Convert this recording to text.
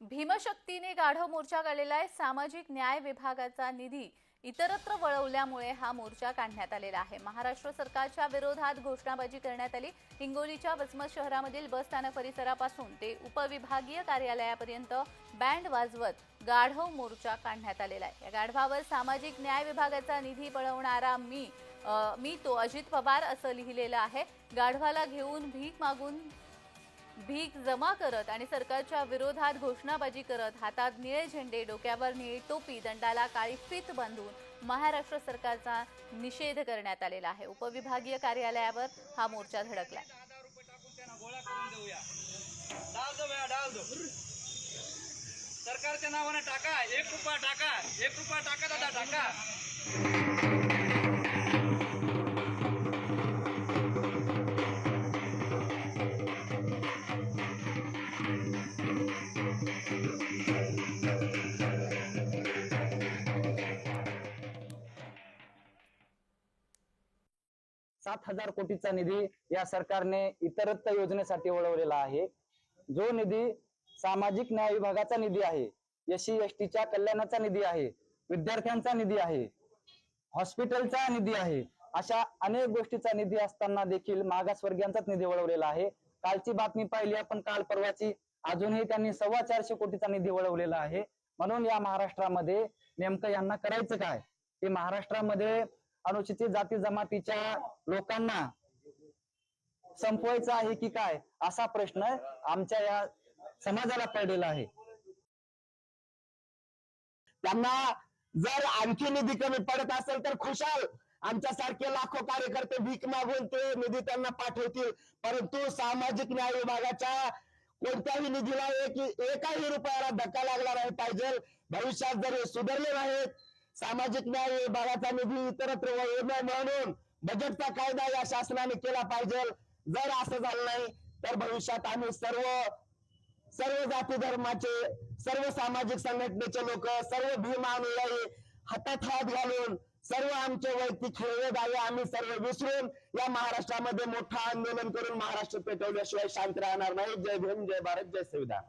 भीमशक्तीने गाढव मोर्चा काढलेला आहे. सामाजिक न्याय विभागाचा निधी इतरत्र वळवल्यामुळे हा मोर्चा काढण्यात आलेला आहे. महाराष्ट्र सरकारच्या विरोधात घोषणाबाजी करण्यात आली. हिंगोलीच्या वसमत शहरामधील बस स्थानक परिसरापासून ते उपविभागीय कार्यालयापर्यंत बँड वाजवत गाढव मोर्चा काढण्यात आलेला आहे. या गाढवावर सामाजिक न्याय विभागाचा निधी पळवणारा मी आ, मी तो अजित पवार असं लिहिलेलं आहे. गाढवाला घेऊन भीक मागून भीक जमा करत आणि सरकारच्या विरोधात घोषणाबाजी करत हातात निळे झेंडे डोक्यावर निळी टोपी दंडाला काळी फीत बांधून महाराष्ट्र सरकारचा निषेध करण्यात आलेला आहे. उपविभागीय कार्यालयावर हा मोर्चा धडकलाय. सरकारच्या नावाने टाका. एक रुपया टाका. एक रुपया टाका दादा टाका. सात हजार कोटीचा निधी या सरकारने इतरत्र योजनेसाठी वळवलेला आहे. जो निधी सामाजिक न्याय विभागाचा निधी आहे एससी एसटीच्या कल्याणाचा निधी आहे विद्यार्थ्यांचा निधी आहे हॉस्पिटलचा निधी आहे अशा अनेक गोष्टीचा निधी असताना देखील मागासवर्गीयांचाच निधी वळवलेला आहे. कालची बातमी पाहिली आपण काल परवाची अजूनही त्यांनी सव्वा चारशे कोटीचा निधी वळवलेला आहे. म्हणून या महाराष्ट्रामध्ये नेमकं यांना करायचं काय? की महाराष्ट्रामध्ये अनुसूचित जाती जमातीच्या लोकांना संपवायचं आहे की काय असा प्रश्न आमच्या या समाजाला पडलेला आहे. त्यांना जर आणखी निधी कमी पडत असेल तर खुशाल. आमच्या सारखे लाखो कार्यकर्ते भीक मागून ते निधी त्यांना पाठवतील. परंतु सामाजिक न्याय विभागाच्या कोणत्याही निधीला एक एकाही रुपयाला धक्का लागला नाही पाहिजे. भविष्यात जर सुधारले नाहीत सामाजिक न्याय विभागाचा निधी इतरत्र म्हणून बजेटचा कायदा या शासनाने केला पाहिजे. जर असं झालं नाही तर भविष्यात आम्ही सर्व सर्व जाती धर्माचे सर्व सामाजिक संघटनेचे लोक सर्व भीम अनुयायी हातात हात घालून सर्व आमचे वैयक्तिक खेळवे दावे आम्ही सर्व विसरून या महाराष्ट्रामध्ये मोठं आंदोलन करून महाराष्ट्र पेटवल्याशिवाय शांत राहणार नाही. जय भीम जय भारत जय संविधान.